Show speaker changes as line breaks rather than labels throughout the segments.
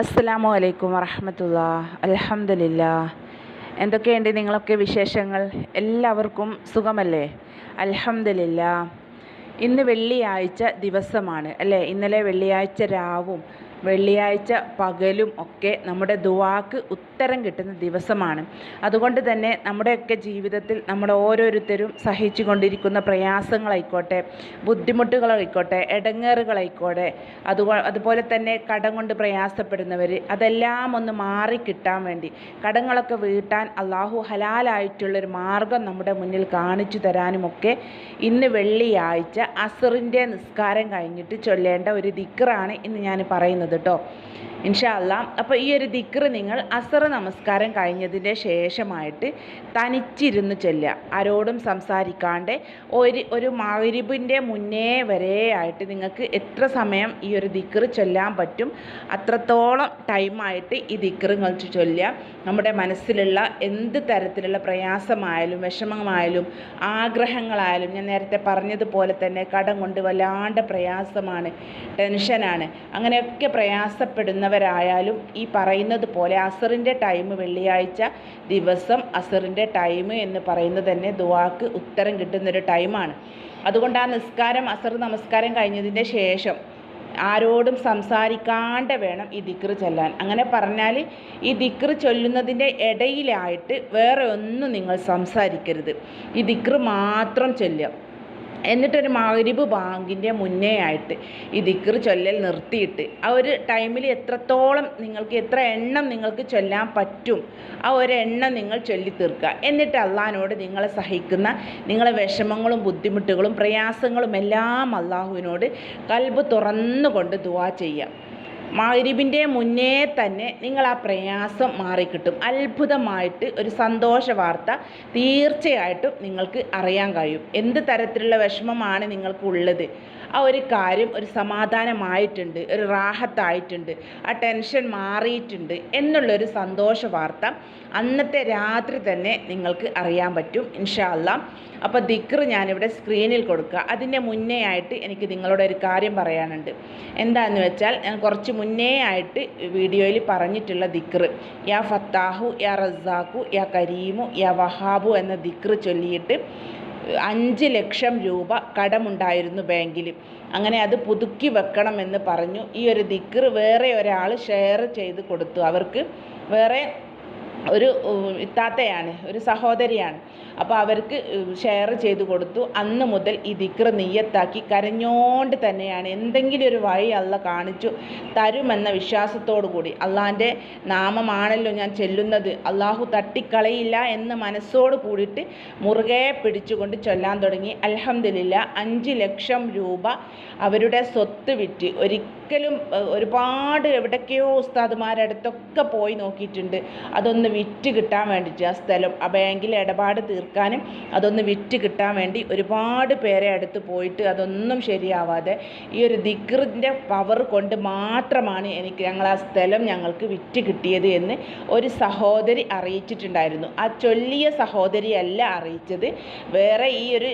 അസ്സലാമു അലൈക്കും വറഹമത്തുള്ള അലഹമില്ല എന്തൊക്കെയുണ്ട് നിങ്ങളൊക്കെ വിശേഷങ്ങൾ? എല്ലാവർക്കും സുഖമല്ലേ? അലഹമില്ല ഇന്ന് വെള്ളിയാഴ്ച ദിവസമാണ് അല്ലേ? ഇന്നലെ വെള്ളിയാഴ്ച രാവും വെള്ളിയാഴ്ച പകലും ഒക്കെ നമ്മുടെ ദുവാക്ക് ഉത്തരം കിട്ടുന്ന ദിവസമാണ്. അതുകൊണ്ട് തന്നെ നമ്മുടെയൊക്കെ ജീവിതത്തിൽ നമ്മൾ ഓരോരുത്തരും സഹിച്ചു കൊണ്ടിരിക്കുന്ന പ്രയാസങ്ങളായിക്കോട്ടെ ബുദ്ധിമുട്ടുകളായിക്കോട്ടെ ഇടങ്ങേറുകളായിക്കോട്ടെ അതു അതുപോലെ തന്നെ കടം കൊണ്ട് പ്രയാസപ്പെടുന്നവർ അതെല്ലാം ഒന്ന് മാറിക്കിട്ടാൻ വേണ്ടി കടങ്ങളൊക്കെ വീട്ടാൻ അള്ളാഹു ഹലാലായിട്ടുള്ളൊരു മാർഗം നമ്മുടെ മുന്നിൽ കാണിച്ചു തരാനുമൊക്കെ ഇന്ന് വെള്ളിയാഴ്ച അസറിന്റെ നിസ്കാരം കഴിഞ്ഞിട്ട് ചൊല്ലേണ്ട ഒരു ദിക്റാണ് ഇന്ന് ഞാൻ പറയുന്നത്. കേട്ടോ ഇൻഷാ അല്ലാ. അപ്പോൾ ഈ ഒരു ദിക്ര നിങ്ങൾ അസർ നമസ്കാരം കഴിഞ്ഞതിന്റെ ശേഷമായിട്ട് തനിച്ചിരുന്ന് ചൊല്ലുക. ആരോടും സംസാരിക്കാണ്ട് ഒരു ഒരു മാരിബിന്റെ മുന്നേ വരെ ആയിട്ട് നിങ്ങൾക്ക് എത്ര സമയം ഈ ഒരു ദിക്ര ചൊല്ലാൻ പറ്റും അത്രത്തോളം ടൈമായിട്ട് ഈ ദിക്ർ നിങ്ങൾ ചൊല്ലുക. നമ്മുടെ മനസ്സിലുള്ള എന്ത് തരത്തിലുള്ള പ്രയാസമായാലും വിഷമമായാലും ആഗ്രഹങ്ങളായാലും ഞാൻ നേരത്തെ പറഞ്ഞതുപോലെ തന്നെ കടം കൊണ്ട് വല്ലാണ്ട് പ്രയാസമാണ് ടെൻഷനാണ്. അങ്ങനെയൊക്കെ പ്രയാസപ്പെടുന്നവരായാലും ഈ പറയുന്നത് പോലെ അസറിന്റെ ടൈം വെള്ളിയാഴ്ച ദിവസം അസറിന്റെ ടൈം എന്ന് പറയുന്നത് തന്നെ ദുവാക്ക് ഉത്തരം കിട്ടുന്നൊരു ടൈമാണ് അതുകൊണ്ട് ആ നിസ്കാരം അസർ നമസ്കാരം കഴിഞ്ഞതിന്റെ ശേഷം ആരോടും സംസാരിക്കാണ്ട് വേണം ഈ ദിക്ർ ചൊല്ലാൻ. അങ്ങനെ പറഞ്ഞാൽ ഈ ദിക്ർ ചൊല്ലുന്നതിന്റെ ഇടയിലായിട്ട് വേറെ ഒന്നും നിങ്ങൾ സംസാരിക്കരുത്. ഈ ദിക്ർ മാത്രം ചൊല്ലുക. എന്നിട്ടൊരു മഗ്രിബ് ബാങ്കിന്റെ മുന്നേ ആയിട്ട് ഈ ദിക്കർ ചൊല്ലൽ നിർത്തിയിട്ട് ആ ഒരു ടൈമിൽ എത്രത്തോളം നിങ്ങൾക്ക് എത്ര എണ്ണം നിങ്ങൾക്ക് ചൊല്ലാൻ പറ്റും ആ ഒരു എണ്ണം നിങ്ങൾ ചൊല്ലി തീർക്കുക. എന്നിട്ട് അള്ളഹാനോട് നിങ്ങളെ സഹിക്കുന്ന നിങ്ങളെ വിഷമങ്ങളും ബുദ്ധിമുട്ടുകളും പ്രയാസങ്ങളും എല്ലാം അള്ളാഹുവിനോട് കൽബ് തുറന്നുകൊണ്ട് ദുവാ ചെയ്യുക മഗ്രിബിന്റെ മുന്നേ തന്നെ നിങ്ങൾ ആ പ്രയാസം മാറിക്കിട്ടും. അത്ഭുതമായിട്ട് ഒരു സന്തോഷ വാർത്ത തീർച്ചയായിട്ടും നിങ്ങൾക്ക് അറിയാൻ കഴിയും. എന്ത് തരത്തിലുള്ള വിഷമമാണ് നിങ്ങൾക്കുള്ളത്? ആ ഒരു കാര്യം ഒരു സമാധാനമായിട്ടുണ്ട് ഒരു റാഹത്തായിട്ടുണ്ട് ആ ടെൻഷൻ മാറിയിട്ടുണ്ട് എന്നുള്ളൊരു സന്തോഷ വാർത്ത അന്നത്തെ രാത്രി തന്നെ നിങ്ങൾക്ക് അറിയാൻ പറ്റും ഇൻഷാല്ല അപ്പോൾ ദിക്ർ ഞാനിവിടെ സ്ക്രീനിൽ കൊടുക്കുക. അതിന്റെ മുന്നേ ആയിട്ട് എനിക്ക് നിങ്ങളോട് ഒരു കാര്യം പറയാനുണ്ട്. എന്താണെന്ന് വെച്ചാൽ ഞാൻ കുറച്ച് മുന്നേ ആയിട്ട് വീഡിയോയിൽ പറഞ്ഞിട്ടുള്ള ദിക്റ് യാ ഫത്താഹു യാ റസാഖു യാ കരീമു യാ വഹാബു എന്ന ദിക്റ് ചൊല്ലിയിട്ട് അഞ്ച് ലക്ഷം രൂപ കടമുണ്ടായിരുന്നു ബാങ്കിൽ. അങ്ങനെ അത് പുതുക്കി വെക്കണമെന്ന് പറഞ്ഞു. ഈ ഒരു ദിക്റ് വേറെ ഒരാൾ ഷെയർ ചെയ്ത് കൊടുത്തു. അവർക്ക് വേറെ ഒരു ഇത്താത്തയാണ് ഒരു സഹോദരിയാണ്. അപ്പോൾ അവർക്ക് ഷെയർ ചെയ്തു കൊടുത്തു. അന്ന് മുതൽ ഈ ദിക്ര നെയ്യത്താക്കി കരഞ്ഞോണ്ട് തന്നെയാണ്. എന്തെങ്കിലും ഒരു വഴി അല്ല കാണിച്ചു തരുമെന്ന വിശ്വാസത്തോടു കൂടി. അള്ളാന്റെ നാമമാണല്ലോ ഞാൻ ചെല്ലുന്നത്. അള്ളാഹു തട്ടിക്കളയില്ല എന്ന് മനസ്സോട് കൂടിയിട്ട് മുറുകെ പിടിച്ചുകൊണ്ട് ചൊല്ലാൻ തുടങ്ങി. അലഹമില്ല അഞ്ച് ലക്ഷം രൂപ അവരുടെ സ്വത്ത് വിറ്റ് ഒരിക്കലും ഒരുപാട് എവിടൊക്കെയോ ഉസ്താദുമാരുടെ അടുത്തൊക്കെ പോയി നോക്കിയിട്ടുണ്ട്. അതൊന്ന് വിറ്റ് കിട്ടാൻ വേണ്ടിയിട്ട് ആ സ്ഥലം ആ ബാങ്കിലെ ഇടപാട് തീർക്കാനും അതൊന്ന് വിറ്റ് കിട്ടാൻ വേണ്ടി ഒരുപാട് പേരെ അടുത്ത് പോയിട്ട് അതൊന്നും ശരിയാവാതെ ഈ ഒരു ദിക്റിന്റെ പവർ കൊണ്ട് മാത്രമാണ് എനിക്ക് ഞങ്ങൾ ആ സ്ഥലം ഞങ്ങൾക്ക് വിറ്റ് കിട്ടിയത് എന്ന് ഒരു സഹോദരി അറിയിച്ചിട്ടുണ്ടായിരുന്നു. ആ ചൊല്ലിയ സഹോദരിയല്ല അറിയിച്ചത്. വേറെ ഈ ഒരു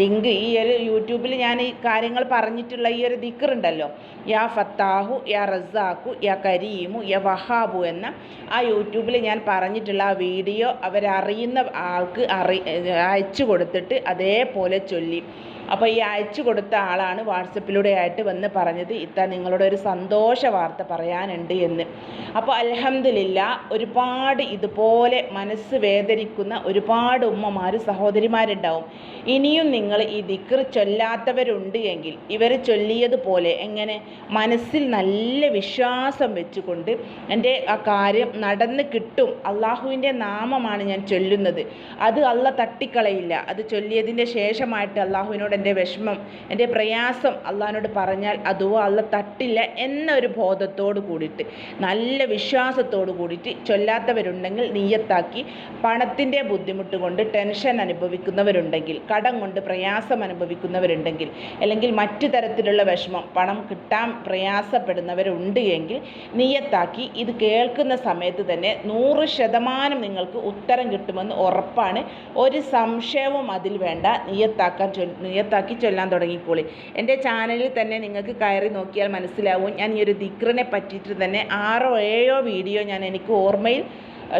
ലിങ്ക് ഈ ഒരു യൂട്യൂബിൽ ഞാൻ ഈ കാര്യങ്ങൾ പറഞ്ഞിട്ടുള്ള ഈ ഒരു ദിക്റുണ്ടല്ലോ. യാ ഫത്താഹു യാ റസാഖു യാ കരീമു യാ വഹാബു എന്ന ആ യൂട്യൂബിൽ ഞാൻ പറഞ്ഞിട്ടുള്ള ആ വീഡിയോ അവരറിയുന്ന ആൾക്ക് അറി അയച്ചു കൊടുത്തിട്ട് അതേപോലെ ചൊല്ലി. അപ്പോൾ ഈ അയച്ചു കൊടുത്ത ആളാണ് വാട്സപ്പിലൂടെ ആയിട്ട് വന്ന് പറഞ്ഞത്. ഇത്ത നിങ്ങളുടെ ഒരു സന്തോഷ വാർത്ത പറയാനുണ്ട് എന്ന്. അപ്പോൾ അലഹമില്ല ഒരുപാട് ഇതുപോലെ മനസ്സ് വേദനിക്കുന്ന ഒരുപാട് ഉമ്മമാർ സഹോദരിമാരുണ്ടാവും. ഇനിയും നിങ്ങൾ ഈ ദിക്കർ ചൊല്ലാത്തവരുണ്ട് എങ്കിൽ ഇവർ ചൊല്ലിയതുപോലെ എങ്ങനെ മനസ്സിൽ നല്ല വിശ്വാസം വെച്ചുകൊണ്ട് എന്റെ ആ കാര്യം നടന്ന് കിട്ടും. അള്ളാഹുവിന്റെ നാമമാണ് ഞാൻ ചൊല്ലുന്നത്. അത് അള്ള തട്ടിക്കളയില്ല. അത് ചൊല്ലിയതിന്റെ ശേഷമായിട്ട് അള്ളാഹുവിനോട് എന്റെ വിഷമം എന്റെ പ്രയാസം അള്ളഹാനോട് പറഞ്ഞാൽ അതോ അള്ള തട്ടില്ല എന്നൊരു ബോധത്തോട് കൂടിയിട്ട് നല്ല വിശ്വാസത്തോട് കൂടിയിട്ട് ചൊല്ലാത്തവരുണ്ടെങ്കിൽ നീയത്താക്കി പണത്തിന്റെ ബുദ്ധിമുട്ട് കൊണ്ട് ടെൻഷൻ അനുഭവിക്കുന്നവരുണ്ടെങ്കിൽ കടം കൊണ്ട് പ്രയാസം അനുഭവിക്കുന്നവരുണ്ടെങ്കിൽ അല്ലെങ്കിൽ മറ്റു തരത്തിലുള്ള വിഷമം പണം കിട്ടാൻ പ്രയാസപ്പെടുന്നവരുണ്ട് എങ്കിൽ നീയത്താക്കി ഇത് കേൾക്കുന്ന സമയത്ത് തന്നെ നൂറ് ശതമാനം നിങ്ങൾക്ക് ഉത്തരം കിട്ടുമെന്ന് ഉറപ്പാണ്. ഒരു സംശയവും അതിൽ വേണ്ട നീയത്താക്കാൻ ചൊ നീയത്താക്കി ചൊല്ലാൻ തുടങ്ങിക്കോളി. എന്റെ ചാനലിൽ തന്നെ നിങ്ങൾക്ക് കയറി നോക്കിയാൽ മനസ്സിലാവും. ഞാൻ ഈ ഒരു ദിക്റിനെ പറ്റിയിട്ട് തന്നെ ആറോ ഏഴോ വീഡിയോ ഞാൻ എനിക്ക് ഓർമ്മയിൽ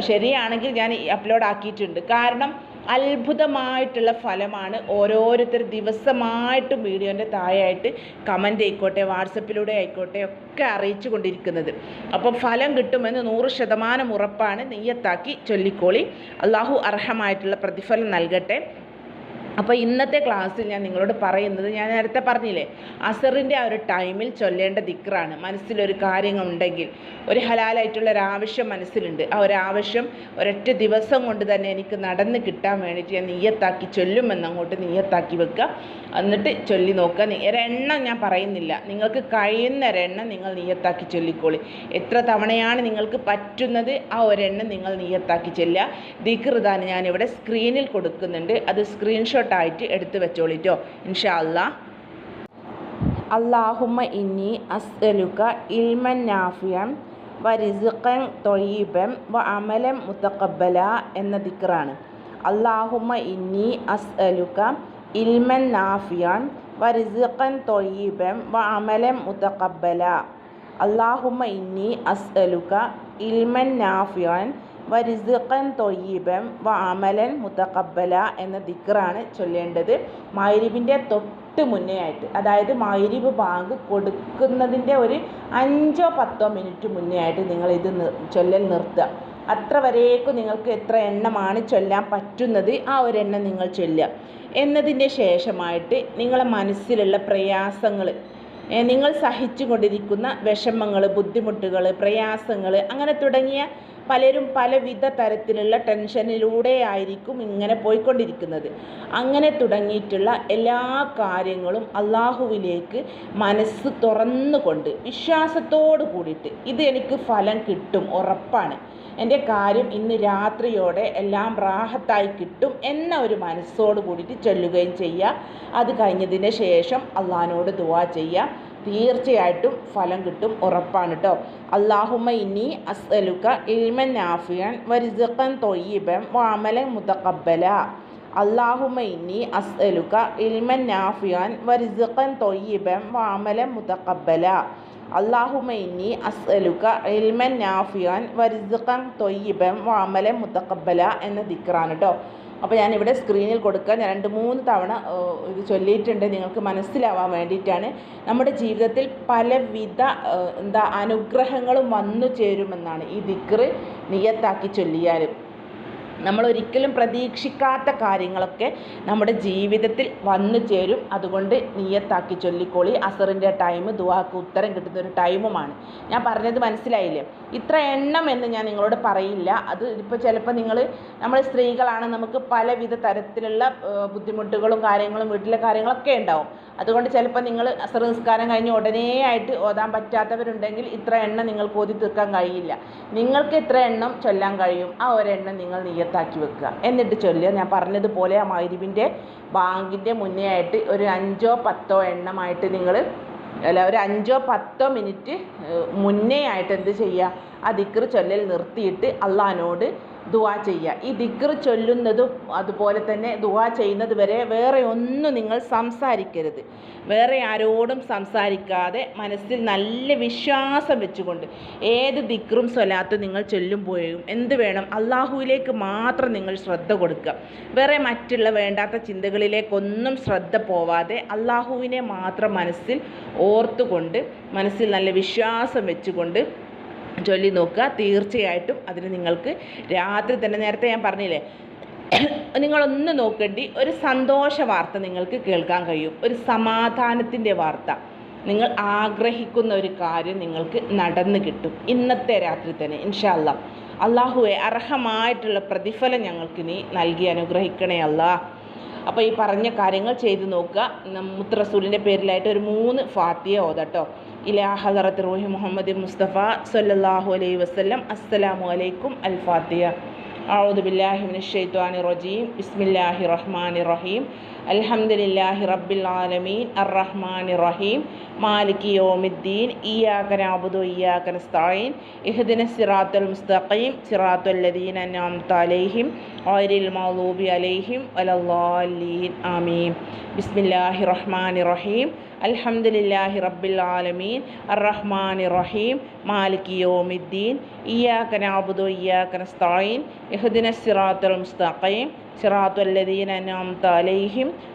ശരിയാണെങ്കിൽ ഞാൻ അപ്ലോഡ് ആക്കിയിട്ടുണ്ട്. കാരണം അത്ഭുതമായിട്ടുള്ള ഫലമാണ് ഓരോരുത്തർ ദിവസമായിട്ടും വീഡിയോന്റെ താഴെയായിട്ട് കമന്റ് ആയിക്കോട്ടെ വാട്സപ്പിലൂടെ ആയിക്കോട്ടെ ഒക്കെ അറിയിച്ചു കൊണ്ടിരിക്കുന്നത്. അപ്പം ഫലം കിട്ടുമെന്ന് നൂറ് ശതമാനം ഉറപ്പാണ്. നെയ്യത്താക്കി ചൊല്ലിക്കോളി. അള്ളാഹു അർഹമായിട്ടുള്ള പ്രതിഫലം നൽകട്ടെ. അപ്പോൾ ഇന്നത്തെ ക്ലാസ്സിൽ ഞാൻ നിങ്ങളോട് പറയുന്നത് ഞാൻ നേരത്തെ പറഞ്ഞില്ലേ അസറിന്റെ ആ ഒരു ടൈമിൽ ചൊല്ലേണ്ട ദിക്റാണ്. മനസ്സിലൊരു കാര്യങ്ങൾ ഉണ്ടെങ്കിൽ ഒരു ഹലാലായിട്ടുള്ള ഒരു ആവശ്യം മനസ്സിലുണ്ട്. ആ ഒരു ആവശ്യം ഒരൊറ്റ ദിവസം കൊണ്ട് തന്നെ എനിക്ക് നടന്ന് കിട്ടാൻ വേണ്ടിയിട്ട് ഞാൻ നീയത്താക്കി ചൊല്ലുമെന്ന് അങ്ങോട്ട് നീയത്താക്കി വെക്കുക. എന്നിട്ട് ചൊല്ലി നോക്കുക. ഒരെണ്ണം ഞാൻ പറയുന്നില്ല. നിങ്ങൾക്ക് കഴിയുന്ന ഒരെണ്ണം നിങ്ങൾ നീയത്താക്കി ചൊല്ലിക്കോളി. എത്ര തവണയാണ് നിങ്ങൾക്ക് പറ്റുന്നത് ആ ഒരെണ്ണം നിങ്ങൾ നീയത്താക്കി ചൊല്ലുക. ദിക്ർ താൻ ഞാനിവിടെ സ്ക്രീനിൽ കൊടുക്കുന്നുണ്ട്. അത് സ്ക്രീൻഷോട്ടായിട്ട് എടുത്ത് വെച്ചോളിട്ടോ. ഇൻഷാ അല്ലാ അള്ളാഹുമ്മ ഇന്നി ഇൽമൻ നാഫിയം വരിസുഖൻ തൊയീബം വ അമലൻ മുത്തക്കബല എന്ന ദിക്റാണ്. അള്ളാഹുമ്മ ഇന്നി അസ്അലുക ഇൽമൻ നാഫിയൻ വരിസുഖൻ തൊയീബം വ അമലൻ മുത്തക്കബല അള്ളാഹുമ്മ ഇന്നി അസ്അലുക ഇൽമൻ നാഫിയൻ വ റിസ്ഖൻ തൊയ്യബൻ വ അമലൻ മുത്തക്കബല എന്ന ദിക്റാണ് ചൊല്ലേണ്ടത്. മഗ്രിബിന്റെ തൊട്ട് മുന്നേ ആയിട്ട് അതായത് മൈരിബ് ബാങ്ക് കൊടുക്കുന്നതിന്റെ ഒരു അഞ്ചോ പത്തോ മിനിറ്റ് മുന്നേ ആയിട്ട് നിങ്ങൾ ഇത് ചൊല്ലൽ നിർത്തുക. അത്ര വരേക്കും നിങ്ങൾക്ക് എത്ര എണ്ണമാണ് ചൊല്ലാൻ പറ്റുന്നത് ആ ഒരു എണ്ണം നിങ്ങൾ ചൊല്ലുക. എന്നതിന്റെ ശേഷമായിട്ട് നിങ്ങളെ മനസ്സിലുള്ള പ്രയാസങ്ങൾ നിങ്ങൾ സഹിച്ചു കൊണ്ടിരിക്കുന്ന വിഷമങ്ങൾ ബുദ്ധിമുട്ടുകൾ പ്രയാസങ്ങൾ അങ്ങനെ തുടങ്ങിയ പലരും പലവിധ തരത്തിലുള്ള ടെൻഷനിലൂടെ ആയിരിക്കും ഇങ്ങനെ പോയിക്കൊണ്ടിരിക്കുന്നത്. അങ്ങനെ തുടങ്ങിയിട്ടുള്ള എല്ലാ കാര്യങ്ങളും അള്ളാഹുവിലേക്ക് മനസ്സ് തുറന്നുകൊണ്ട് വിശ്വാസത്തോട് കൂടിയിട്ട് ഇത് എനിക്ക് ഫലം കിട്ടും ഉറപ്പാണ്. എന്റെ കാര്യം ഇന്ന് രാത്രിയോടെ എല്ലാം റാഹത്തായി കിട്ടും എന്ന ഒരു മനസ്സോട് കൂടിയിട്ട് ചൊല്ലുകയും ചെയ്യുക. അത് കഴിഞ്ഞതിന് ശേഷം അള്ളഹാനോട് ദുവാ ചെയ്യുക. തീർച്ചയായിട്ടും ഫലം കിട്ടും ഉറപ്പാണ് കേട്ടോ അള്ളാഹുമ ഇനി അസ്അലുക്ക ഇൽമൻ നാഫിയൻ വരിസഖൻ തൊയ്യബൻ വാമലൻ മുതക്കബല അള്ളാഹുമ ഇനി അസ്അലുക്ക ഇൽമൻ നാഫിയൻ വരിസഖൻ തൊയ്യബൻ വാമലൻ മുതക്കബല അള്ളാഹുമ ഇനി അസ്അലുക്ക ഇൽമൻ നാഫിയൻ വരിസഖൻ തൊയ്യബൻ വാമലൻ മുതക്കബല എന്ന ദിക്റാണ് കേട്ടോ അപ്പോൾ ഞാനിവിടെ സ്ക്രീനിൽ കൊടുക്കുക. ഞാൻ രണ്ട് മൂന്ന് തവണ ഇത് ചൊല്ലിയിട്ടുണ്ട്. നിങ്ങൾക്ക് മനസ്സിലാവാൻ വേണ്ടിയിട്ടാണ്. നമ്മുടെ ജീവിതത്തിൽ പലവിധ എന്താ അനുഗ്രഹങ്ങളും വന്നു ചേരുമെന്നാണ് ഈ ദിക്റ് നിയത്താക്കി ചൊല്ലിയാൽ നമ്മൾ ഒരിക്കലും പ്രതീക്ഷിക്കാത്ത കാര്യങ്ങളൊക്കെ നമ്മുടെ ജീവിതത്തിൽ വന്നു ചേരും. അതുകൊണ്ട് നീയത്താക്കി ചൊല്ലിക്കോളി. അസറിന്റെ ടൈം ദുവാക്ക് ഉത്തരം കിട്ടുന്ന ഒരു ടൈമുമാണ് ഞാൻ പറഞ്ഞത് മനസ്സിലായില്ലേ? ഇത്ര എണ്ണം എന്ന് ഞാൻ നിങ്ങളോട് പറയില്ല. അത് ഇപ്പോൾ ചിലപ്പോൾ നിങ്ങൾ നമ്മൾ സ്ത്രീകളാണ്. നമുക്ക് പലവിധ തരത്തിലുള്ള ബുദ്ധിമുട്ടുകളും കാര്യങ്ങളും വീട്ടിലെ കാര്യങ്ങളൊക്കെ ഉണ്ടാവും. അതുകൊണ്ട് ചിലപ്പോൾ നിങ്ങൾ അസർ നിസ്കാരം കഴിഞ്ഞ് ഉടനെ ആയിട്ട് ഓതാൻ പറ്റാത്തവരുണ്ടെങ്കിൽ ഇത്ര എണ്ണം നിങ്ങൾക്ക് ഓതി തീർക്കാൻ കഴിയില്ല. നിങ്ങൾക്ക് ഇത്ര എണ്ണം ചൊല്ലാൻ കഴിയും. ആ ഒരെണ്ണം നിങ്ങൾ നിയത്താക്കി വെക്കുക. എന്നിട്ട് ചൊല്ലുക. ഞാൻ പറഞ്ഞതുപോലെ ആ മൈരിവിന്റെ ബാങ്കിന്റെ മുന്നേ ആയിട്ട് ഒരു അഞ്ചോ പത്തോ എണ്ണമായിട്ട് നിങ്ങൾ അല്ല ഒരു അഞ്ചോ പത്തോ മിനിറ്റ് മുന്നേ ആയിട്ട് എന്ത് ചെയ്യുക? ആ ദിക്ർ ചൊല്ലൽ നിർത്തിയിട്ട് അള്ളഹാനോട് ദുവാ ചെയ്യുക. ഈ ദിക്ർ ചൊല്ലുന്നതും അതുപോലെ തന്നെ ദുവാ ചെയ്യുന്നത് വരെ വേറെ ഒന്നും നിങ്ങൾ സംസാരിക്കരുത്. വേറെ ആരോടും സംസാരിക്കാതെ മനസ്സിൽ നല്ല വിശ്വാസം വെച്ചുകൊണ്ട് ഏത് ദിക്റും സ്വലാത്തും നിങ്ങൾ ചൊല്ലുമ്പോഴും എന്ത് വേണം? അള്ളാഹുവിലേക്ക് മാത്രം നിങ്ങൾ ശ്രദ്ധ കൊടുക്കുക. വേറെ മറ്റുള്ള വേണ്ടാത്ത ചിന്തകളിലേക്കൊന്നും ശ്രദ്ധ പോവാതെ അള്ളാഹുവിനെ മാത്രം മനസ്സിൽ ഓർത്തുകൊണ്ട് മനസ്സിൽ നല്ല വിശ്വാസം വെച്ചുകൊണ്ട് ചൊല്ലി നോക്കുക. തീർച്ചയായിട്ടും അതിന് നിങ്ങൾക്ക് രാത്രി തന്നെ നേരത്തെ ഞാൻ പറഞ്ഞില്ലേ? നിങ്ങളൊന്ന് നോക്കേണ്ടി ഒരു സന്തോഷ വാർത്ത നിങ്ങൾക്ക് കേൾക്കാൻ കഴിയും. ഒരു സമാധാനത്തിന്റെ വാർത്ത. നിങ്ങൾ ആഗ്രഹിക്കുന്ന ഒരു കാര്യം നിങ്ങൾക്ക് നടന്നു കിട്ടും. ഇന്നത്തെ രാത്രി തന്നെ ഇൻഷാല്ല അള്ളാഹുവെ അർഹമായിട്ടുള്ള പ്രതിഫലം ഞങ്ങൾക്ക് നീ നൽകി. അനുഗ്രഹിക്കണേ അല്ലാ. അപ്പോൾ ഈ പറഞ്ഞ കാര്യങ്ങൾ ചെയ്തു നോക്കുക മുത്ത് റസൂലിൻ്റെ പേരിലായിട്ട് ഒരു മൂന്ന് ഫാത്തിയ ഓതട്ടോ ഇലാ ഹദറത്ത് റൂഹി മുഹമ്മദ് മുസ്തഫ സല്ലല്ലാഹു അലൈഹി വസല്ലം അസ്സലാമു അലൈക്കും അൽ ഫാത്തിയ أعوذ بالله من الشيطان الرجيم بسم الله الرحمن الرحيم അലഹമുല്ലാഹി റബ്ബിൽ ആലമീൻ. അറഹ്മാൻ റഹീം മാലിക് യോമിദ്ദീൻ. ഇയാക്കൻ അബുദു ഇയാക്കൻ സ്തായിൻ ഇഹ്ദിന സിറാത്തുൽ മുസ്തഖീം. സിറാത്തുല്ലദീൻ അന്നാം തലൈഹിം ഓരിൽ മൗലൂബി അലൈഹിം. അലല്ലാലീൻ ആമീൻ. ബിസ്മില്ലാഹി റഹ്മാൻ റഹീം അൽഹംദുലില്ലാഹി റബ്ബിൽ ആലമീൻ. അറഹ്മാൻ റഹീം മാലിക് യോമിദ്ദീൻ. ഇയാക്കൻ അബുദു ഇയാക്കൻ സ്തായിൻ ഇഹ്ദിന സിറാത്തുൽ മുസ്തഖീം. സിറാത്തുല്ലദീൻ അന്നാം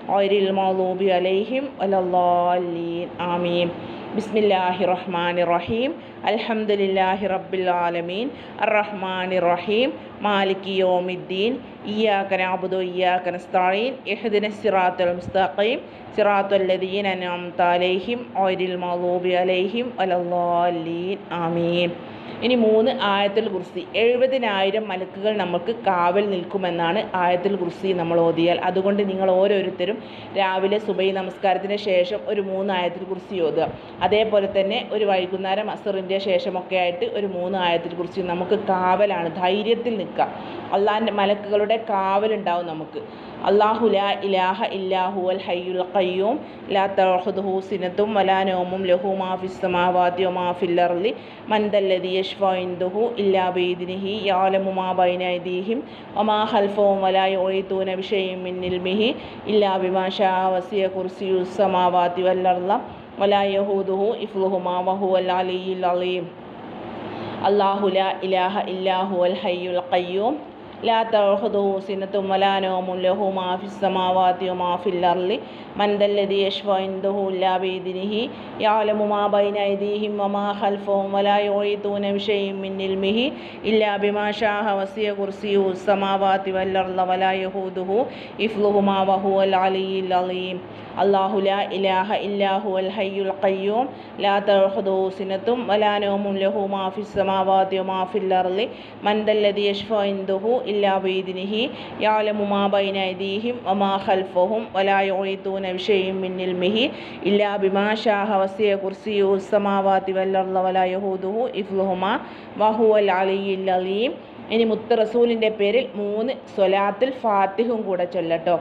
ഓരിൽ മൗലൂബി അലൈഹിം അലല്ലാലീൻ ആമീൻ. ബിസ്മില്ലാഹി റഹ്മാൻ റഹീം അലഹമുല്ലാഹി റബ്ബിൽ ആലമീൻ. അറഹ്മാൻ റഹീം മാലിക് യോമിദ്ദീൻ. ഇയാക്കൻ അബുദു ഇയാക്കൻ സ്താളീൻ ഇഹദിന സിറാത്തുൽ മുസ്തഖീം. സിറാത്തുല്ലദീൻ അനാം താലേഹിം ഓരിൽ മൗലൂബി അലൈഹിം അലല്ലാലീൻ ആമീൻ. ഇനി മൂന്ന് ആയത്തിൽ കുർസി. എഴുപതിനായിരം മലക്കുകൾ നമുക്ക് കാവൽ നിൽക്കുമെന്നാണ് ആയത്തിൽ കുർസി നമ്മൾ ഓതിയാൽ. അതുകൊണ്ട് നിങ്ങൾ ഓരോരുത്തരും രാവിലെ സുബൈ നമസ്കാരത്തിന് ശേഷം ഒരു മൂന്ന് ആയത്തിൽ കുർസി ഓതുക. അതേപോലെ തന്നെ ഒരു വൈകുന്നേരം അസറിന്റെ ശേഷമൊക്കെ ആയിട്ട് ഒരു മൂന്ന് ആയത്തിൽ കുർസി നമുക്ക് കാവലാണ് ധൈര്യത്തിൽ നിൽക്കാം അള്ളാഹിന്റെ മലക്കുകളുടെ കാവലുണ്ടാവും നമുക്ക്. അള്ളാഹു ലാ ഇലാഹ ഇല്ലാഹു അൽ ഹയ്യുൽ ഖയ്യൂം. ലാ തഅഖുദുഹു സിനത്തും വലാ നൗമും ലഹു മാ ഫിസ് സമാവാതി വമാ ഫിൽ അർളി. മൻ ദല്ലദീ യശ്ഫഉ ഇൻദഹു ഇല്ലാ ബൈദിനിഹി യഅലമു മാ ബൈന അയ്ദീഹിം വമാ ഖൽഫഹും വലാ യുഈതൂന ബിശൈഇൻ മിൻ ഇൽമിഹി ഇല്ലാ ബിമാ ശാഅ വസിയ കുർസിയു സമാവാതി അർള. വലാ യഹൂദുഹു ഇഫ്ലുഹുമാ വഹുവൽ അലിയ്യുൽ അലീം. അള്ളാഹു ലാ ഇലാഹ ഇല്ലാഹു അൽ ഹയ്യുൽ ഖയ്യൂം. ലാ തഹദു സിനത്തും വലാനോ മുല്ലഹു മാഫിസ് സമാവാത്തിയോ മാഫിൽ അർലി മന്ദല്ലതി യഷ്വ ഇന്ദുഹു ലാ ബീദിനിഹി യാലമു മാ ബൈന ഐദീഹിം വമാ ഖൽഫഹും വലാ യുഈതൂന ബിശൈഇൻ മിൻ ഇൽമിഹി ഇല്ലാ ബിമാ ശാഅ വസിയ കുർസിയു സമാവാതി വൽ അർള വലാ യഹൂദുഹു ഇഫ്ലുഹുമാ വഹുവൽ അലിയ്യുൽ അലീം. അല്ലാഹു ലാ ഇലാഹ ഇല്ലാഹു അൽ ഹയ്യുൽ ഖയ്യൂം. ലാ തഹദു സിനത്തും വലാ നോമും ലഹു മാഫിസ് സമാവാതി വമാ ഫിൽ അർളി മന്ദല്ലതി യഷ്വ ഇന്ദുഹു ഇല്ലാ മാ വമാ ഖൽഫഹും വലാ ഇല്ലാ ബിമാ വലാ യഹൂദുഹു അലിയ്യുൽ ഇനി മുത്ത റസൂലിന്റെ പേരിൽ മൂന്ന് സൊലാത്തിൽ ഫാത്തിഹും കൂടെ ചൊല്ലട്ടോ.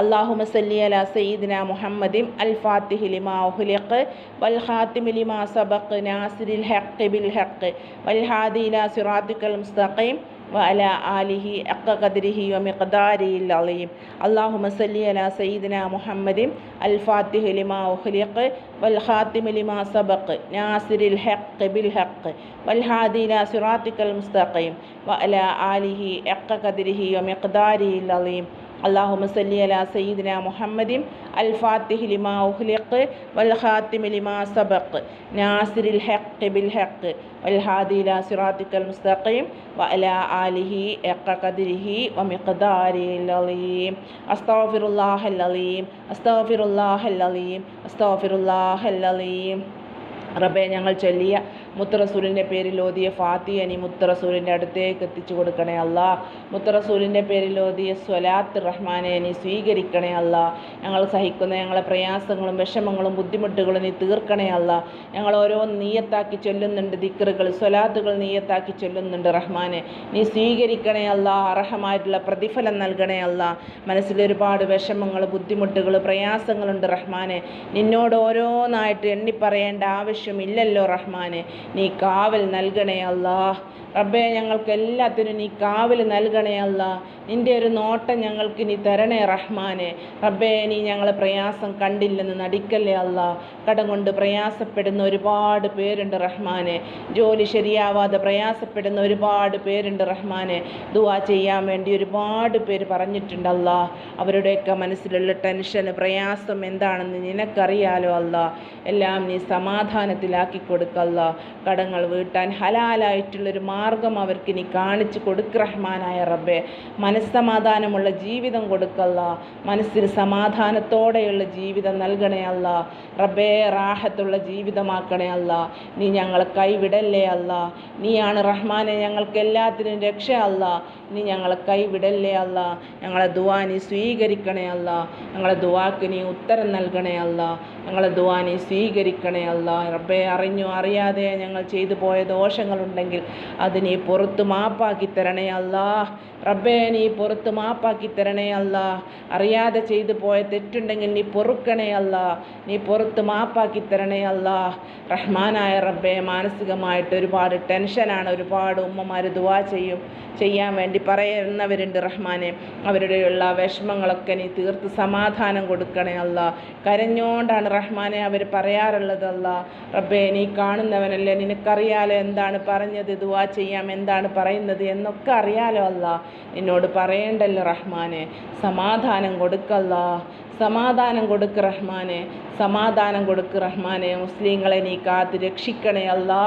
അള്ളാഹു സല്ലി അല സയ്യിദിന മുഹമ്മദിം അൽ ഫാത്തിഹി ലിമാ ഉഹ്ലിഖ് വൽ ഖാത്തിമി ലിമാ സബഖ് നാസിരിൽ ഹഖ് ബിൽ ഹഖ് വൽ ഹാദി ഇലാ സിറാത്തിക്കൽ മുസ്തഖീം വഅല ആലിഹി അക്ക കദിരിഹി വമിഖദാരിയിൽ അളിയും അള്ളാഹുമ സല്ലി അല സയ്യിദിന മുഹമ്മദിൻ അൽ ഫാത്തിഹ് ലിമാ ഉഹ്ലിഖ് വൽ ഖാത്തിമ ലിമാ സബഖ്. നാസിരിൽ ഹഖ് ബിൽ ഹഖ്. വൽ ഹാദി ഇല സിറാത്തിക്കൽ മുസ്തഖീം. വഅല ആലിഹി അക്ക കദിരിഹി വമിഖദാരിയിൽ അളിയും അള്ളാഹു സല്ലി അല സയ്യിദിന മുഹമ്മദിൻ അൽ ഫാത്തിഹ് ലിമാ ഉഹ്ലിഖ് വൽ ഖാത്തിമി ലിമാ സബഖ് നാസിരിൽ ഹഖ് ബിൽ ഹഖ് വൽ ഹാദി ഇല സിറാത്തിക്കൽ മുസ്തഖീം വ അല ആലിഹി എക്ക കദിരിഹി വ മിഖ്ദാരി അലീം അസ്തഗ്ഫിറുല്ലാഹ് അലീം അസ്തഗ്ഫിറുല്ലാഹ് അലീം അസ്തഗ്ഫിറുല്ലാഹ് അലീം റബ്ബെ ഞങ്ങൾ ചൊല്ലിയ മുത്തറസൂലിന്റെ പേരിൽ ഓതിയ ഫാത്തിയ നീ മുത്തറസൂലിന്റെ അടുത്തേക്ക് എത്തിച്ചു കൊടുക്കണേ അല്ല. മുത്തറസൂലിന്റെ പേരിൽ ഓതിയ സ്വലാത്ത് റഹ്മാനെ നീ സ്വീകരിക്കണേ അല്ല. ഞങ്ങൾ സഹിക്കുന്ന ഞങ്ങളെ പ്രയാസങ്ങളും വിഷമങ്ങളും ബുദ്ധിമുട്ടുകളും നീ തീർക്കണേ അല്ല. ഞങ്ങൾ ഓരോ നീയത്താക്കി ചൊല്ലുന്നുണ്ട് ദിക്കറുകൾ സ്വലാത്തുകൾ നീയത്താക്കി ചൊല്ലുന്നുണ്ട് റഹ്മാനെ. നീ സ്വീകരിക്കണേ അല്ല അർഹമായിട്ടുള്ള പ്രതിഫലം നൽകണേ അല്ല. മനസ്സിൽ ഒരുപാട് വിഷമങ്ങൾ ബുദ്ധിമുട്ടുകൾ പ്രയാസങ്ങളുണ്ട് റഹ്മാനെ. നിന്നോട് ഓരോന്നായിട്ട് എണ്ണിപ്പറയേണ്ട ആവശ്യമില്ലല്ലോ റഹ്മാനെ. നീ കാവൽ നൽകണേ അല്ലാ റബ്ബേ ഞങ്ങൾക്ക് എല്ലാത്തിനും നീ കാവൽ നൽകണേ അല്ല. നിന്റെ ഒരു നോട്ടം ഞങ്ങൾക്ക് നീ തരണേ റഹ്മാനെ. റബ്ബേ നീ ഞങ്ങളെ പ്രയാസം കണ്ടില്ലെന്ന് നടിക്കല്ലേ അല്ല. കടം കൊണ്ട് പ്രയാസപ്പെടുന്ന ഒരുപാട് പേരുണ്ട് റഹ്മാനെ. ജോലി ശരിയാവാതെ പ്രയാസപ്പെടുന്ന ഒരുപാട് പേരുണ്ട് റഹ്മാനെ. ദുവാ ചെയ്യാൻ വേണ്ടി ഒരുപാട് പേര് പറഞ്ഞിട്ടുണ്ടല്ല അവരുടെയൊക്കെ മനസ്സിലുള്ള ടെൻഷൻ പ്രയാസം എന്താണെന്ന് നിനക്കറിയാലോ അല്ല. എല്ലാം നീ സമാധാനത്തിലാക്കി കൊടുക്കല്ല കടങ്ങൾ വീട്ടാൻ ഹലാലായിട്ടുള്ളൊരു മാർഗം മാർഗം അവർക്ക് നീ കാണിച്ചു കൊടുക്ക് റഹ്മാനായ റബ്ബെ. മനസ്സമാധാനമുള്ള ജീവിതം കൊടുക്കല്ല. മനസ്സിന് സമാധാനത്തോടെയുള്ള ജീവിതം നൽകണേ അല്ല. റബ്ബേ റാഹത്തുള്ള ജീവിതമാക്കണേ അല്ല. നീ ഞങ്ങളെ കൈവിടല്ലേ അല്ല. നീയാണ് റഹ്മാനെ ഞങ്ങൾക്ക് എല്ലാത്തിനും രക്ഷ അല്ല. നീ ഞങ്ങളെ കൈവിടല്ലേ അല്ല. ഞങ്ങളെ ദുവാ നീ സ്വീകരിക്കണേ അല്ല. ഞങ്ങളെ ദുവാക്ക് നീ ഉത്തരം നൽകണേ അല്ല. ഞങ്ങളെ ദുവാ നീ സ്വീകരിക്കണേ അല്ല. റബ്ബെ അറിഞ്ഞു അറിയാതെ ഞങ്ങൾ ചെയ്തു പോയ ദോഷങ്ങളുണ്ടെങ്കിൽ അത് നീ പുറത്ത് മാപ്പാക്കി തരണേ അല്ല. റബ്ബേ നീ പുറത്ത് മാപ്പാക്കി തരണേ അല്ല. അറിയാതെ ചെയ്തു പോയ തെറ്റുണ്ടെങ്കിൽ നീ പൊറുക്കണേ അല്ല. നീ പുറത്ത് മാപ്പാക്കി തരണേ അല്ല. റഹ്മാനായ റബ്ബെ മാനസികമായിട്ട് ഒരുപാട് ടെൻഷനാണ്. ഒരുപാട് ഉമ്മമാർ ദുവാ ചെയ്യും ചെയ്യാൻ വേണ്ടി പറയുന്നവരുണ്ട് റഹ്മാനെ. അവരുടെയുള്ള വിഷമങ്ങളൊക്കെ നീ തീർത്ത് സമാധാനം കൊടുക്കണേ അല്ല. കരഞ്ഞോണ്ടാണ് റഹ്മാനെ അവർ പറയാറുള്ളതല്ല റബ്ബെ നീ കാണുന്നവനല്ലേ. നിനക്കറിയാലോ എന്താണ് പറഞ്ഞത്? ദുവാ ചെയ്യാം. എന്താണ് പറയുന്നത് എന്നൊക്കെ അറിയാലോ അല്ല എന്നോട് പറയേണ്ടല്ലോ റഹ്മാനെ സമാധാനം കൊടുക്കല്ല സമാധാനം കൊടുക്ക് റഹ്മാനെ സമാധാനം കൊടുക്ക് റഹ്മാനെ. മുസ്ലിങ്ങളെ നീ കാത്ത് രക്ഷിക്കണേ അല്ലാ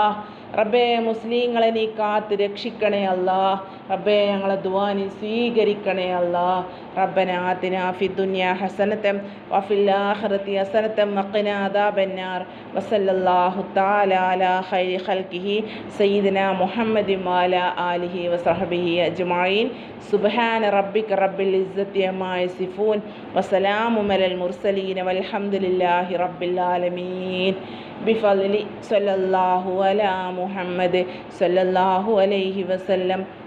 റബ്ബേ മുസ്ലിങ്ങളെ നീ കാത്ത് രക്ഷിക്കണേ അല്ലാ. റബ്ബേ ഞങ്ങളെ ദുവാനി സ്വീകരിക്കണേ അല്ലാ. റബ്ബന ആതിന ഫി ദുനിയ ഹസനത്തം വഫിൽ ആഖിറതി ഹസനതം വഖിന അദാബന്നാർ. വസല്ലല്ലാഹു തആല അലാ ഖൈരി ഖൽഖിഹി സയ്യിദന മുഹമ്മദി വഅല ആലിഹി വസഹബിഹി അജ്മഈൻ. സുബ്ഹാന റബ്ബിക റബ്ബിൽ ഇസ്സത്തി അമ്മാ യസിഫൂൻ. വസലാമു അലൽ മുർസലീൻ വൽഹംദുലില്ലാഹി റബ്ബിൽ ആലമീൻ. ബിഫലി സൊല്ലാഹു അല മുഹമ്മദ് സൊല്ലാഹു അലൈഹി വസല്ലം.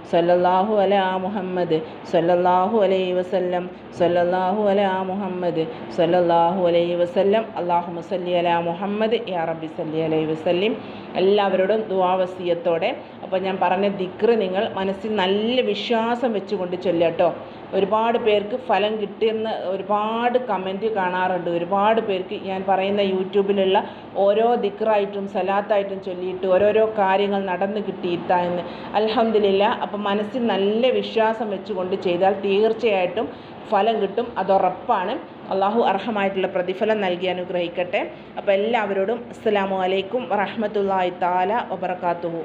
സല്ലല്ലാഹു അല ആ മുഹമ്മദ് സല്ലല്ലാഹു അലൈ വസല്ലം സല്ലല്ലാഹു അല ആ മുഹമ്മദ് സല്ലല്ലാഹു അലൈ വസല്ലം. അള്ളാഹു മുസല്ലി അല മുഹമ്മദ് യാ റബ്ബി സല്ലി അലൈ വസല്ലിം. എല്ലാവരോടും ദുവാവസീയത്തോടെ അപ്പോൾ ഞാൻ പറഞ്ഞ ദിക്റ് നിങ്ങൾ മനസ്സിൽ നല്ല വിശ്വാസം വെച്ചുകൊണ്ട് ചൊല്ലട്ടോ ഒരുപാട് പേർക്ക് ഫലം കിട്ടിയെന്ന് ഒരുപാട് കമന്റ് കാണാറുണ്ട്. ഒരുപാട് പേർക്ക് ഞാൻ പറയുന്ന യൂട്യൂബിലുള്ള ഓരോ ദിക്റായിട്ടും സലാത്തായിട്ടും ചൊല്ലിയിട്ട് ഓരോരോ കാര്യങ്ങൾ നടന്നു കിട്ടിയിട്ട എന്ന്. അലഹമില്ല അപ്പം മനസ്സിൽ നല്ല വിശ്വാസം വെച്ചുകൊണ്ട് ചെയ്താൽ തീർച്ചയായിട്ടും ഫലം കിട്ടും. അതുറപ്പാണ്. അള്ളാഹു അർഹമായിട്ടുള്ള പ്രതിഫലം നൽകി അനുഗ്രഹിക്കട്ടെ. അപ്പോൾ എല്ലാവരോടും അസ്സലാമു അലൈക്കും വറഹ്മത്തുള്ളാഹി താല വബറകാതുഹു.